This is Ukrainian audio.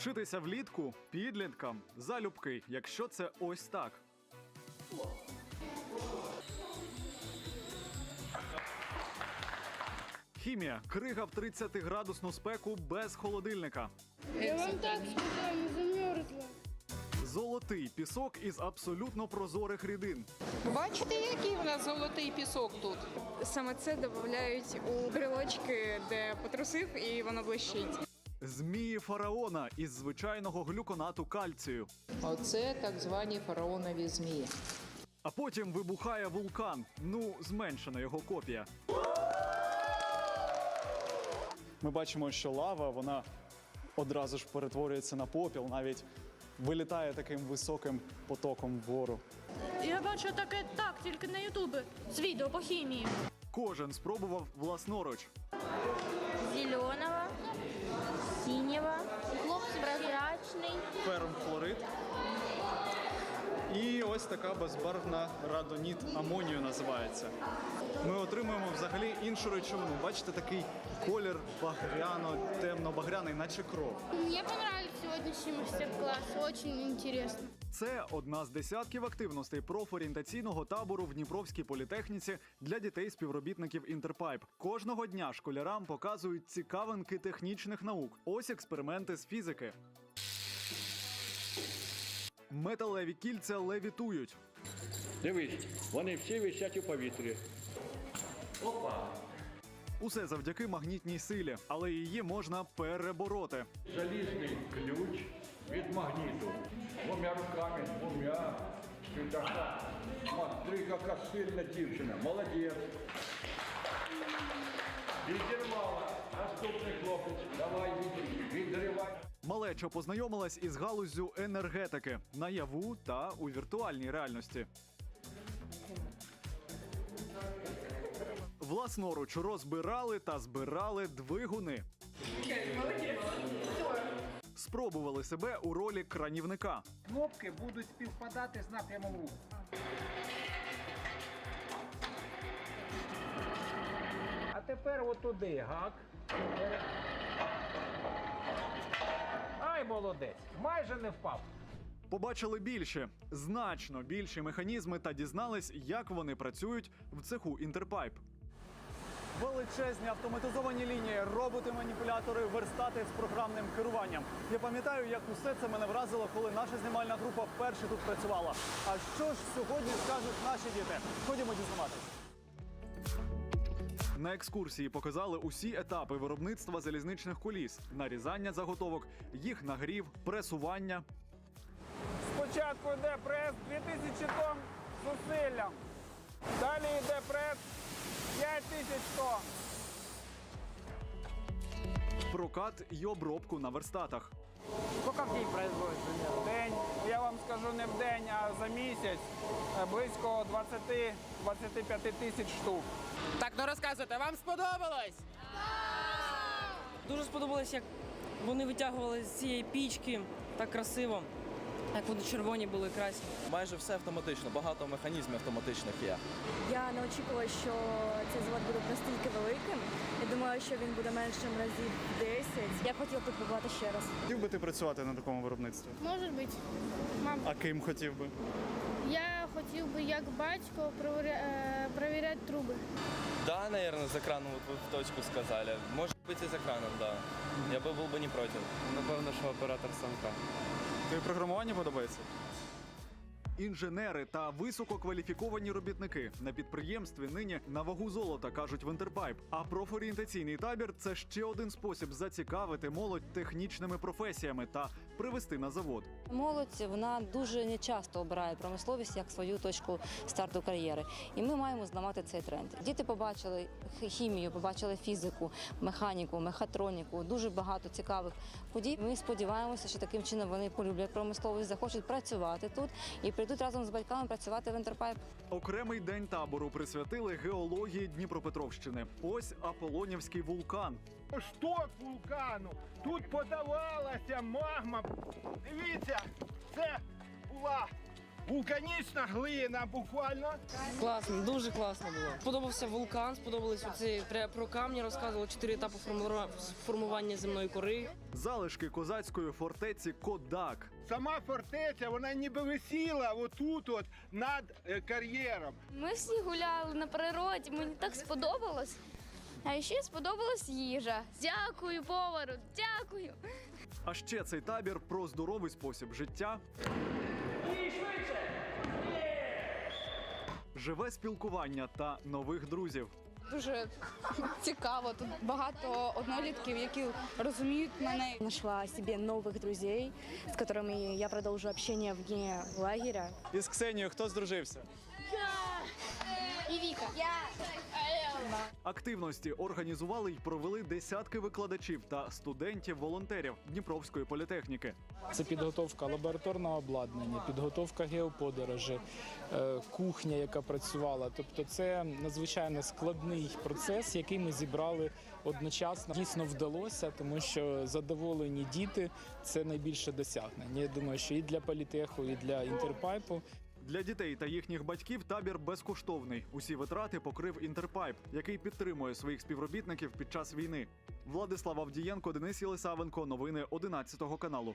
Вчитися влітку підліткам залюбки, якщо це ось так. Хімія крига в 30 градусну спеку без холодильника. Я вам так сказала, замерзла. Золотий пісок із абсолютно прозорих рідин. Бачите, який в нас золотий пісок тут? Саме це додають у брелочки, де потрусив і воно блищить. Змії фараона із звичайного глюконату кальцію. Оце так звані фараонові змії. А потім вибухає вулкан. Ну, зменшена його копія. Ми бачимо, що лава вона одразу ж перетворюється на попіл, навіть вилітає таким високим потоком вгору. Я бачу таке так, тільки на Ютубі. З відео по хімії. Кожен спробував власноруч. Ось така безбарвна радоніт амонію називається. Ми отримуємо взагалі іншу речовину. Бачите, такий колір багряно, темно-багряний, наче кров. Мне понравился сегодняшний мастер-класс, очень интересно. Це одна з десятків активностей профорієнтаційного табору в Дніпровській політехніці для дітей-співробітників Інтерпайп. Кожного дня школярам показують цікавинки технічних наук. Ось експерименти з фізики. Металеві кільця левітують. Дивись, вони всі висять у повітрі. Опа! Усе завдяки магнітній силі, але її можна перебороти. Залізний ключ від магніту. Двома руками, двома. Смотри, яка сильна дівчина. Молодець. Відірвала. Наступний хлопець. Малеча познайомилась із галуззю енергетики наяву та у віртуальній реальності. Власноруч розбирали та збирали двигуни. Спробували себе у ролі кранівника. Кнопки будуть співпадати з напрямом руху. А тепер отуди гак. Молодець! Майже не впав. Побачили більше, значно більші механізми та дізнались, як вони працюють в цеху Інтерпайп. Величезні автоматизовані лінії, роботи-маніпулятори, верстати з програмним керуванням. Я пам'ятаю, як усе це мене вразило, коли наша знімальна група вперше тут працювала. А що ж сьогодні скажуть наші діти? Ходімо дізнаватися. На екскурсії показали усі етапи виробництва залізничних коліс: нарізання заготовок, їх нагрів, пресування, Спочатку йде прес 2000 тонн зусиллям. Далі йде прес 5000 тонн. прокат і обробку на верстатах. Сколько в день производится? В день, я вам скажу не в день, а за місяць близько 20-25 тисяч штук. Так, ну розказуйте, вам сподобалось? Дуже сподобалось, як вони витягували з цієї пічки так красиво, як вони червоні були красні. Майже все автоматично, багато механізмів автоматичних є. Я не очікувала, що цей завод буде настільки великим. Я думала, що він буде меншим разів 10. Я хотіла тут побувати ще раз. Хотів би ти працювати на такому виробництві? Може бути. Мам, А ким хотів би? я хотів би як батько провіря- е, перевіряти труби. Да, наверное, за краном вот вы в точку сказали. Может быть и за краном, да. Я бы был бы не против. Напевно, що оператор станка. Тобі програмування подобається? Інженери та висококваліфіковані робітники на підприємстві нині на вагу золота кажуть в Інтерпайп. А профорієнтаційний табір це ще один спосіб зацікавити молодь технічними професіями та привести на завод. Молодь вона дуже нечасто обирає промисловість як свою точку старту кар'єри. І ми маємо зламати цей тренд. Діти побачили хімію, побачили фізику, механіку, мехатроніку, дуже багато цікавих подій. Ми сподіваємося, що таким чином вони полюблять промисловість, захочуть працювати тут і прийдуть разом з батьками працювати в Інтерпайп. Окремий день табору присвятили геології Дніпропетровщини. Ось Аполонівський вулкан. Шток вулкану. Тут подавалася магма. Дивіться, Вулканічна глина, буквально. Класно, дуже класно було. Сподобався вулкан, сподобались оці про камні, розказували чотири етапи формура- формування земної кори. Залишки козацької фортеці Кодак. Сама фортеця, вона ніби висіла отут от над е, кар'єром. Ми всі гуляли на природі, мені так сподобалось. А ще сподобалась їжа. Дякую, повару, дякую. А ще цей табір про здоровий спосіб життя. Живе спілкування та нових друзів. Дуже цікаво. Тут багато однолітків, які розуміють мене. Нашла собі нових друзей, з якими я продовжую общення в вне лагеря. Із Ксенією хто здружився? Я! І Віка. Активності організували й провели десятки викладачів та студентів-волонтерів Дніпровської політехніки. Це підготовка лабораторного обладнання, підготовка геоподорожі, е, кухня, яка працювала. Тобто, це надзвичайно складний процес, який ми зібрали одночасно. Дійсно вдалося, тому що задоволені діти це найбільше досягнення. Я думаю, що і для політеху, і для інтерпайпу. Для дітей та їхніх батьків табір безкоштовний. Усі витрати покрив Інтерпайп, який підтримує своїх співробітників під час війни. Владислав Авдієнко, Денис Єлисавенко. Новини 11 каналу.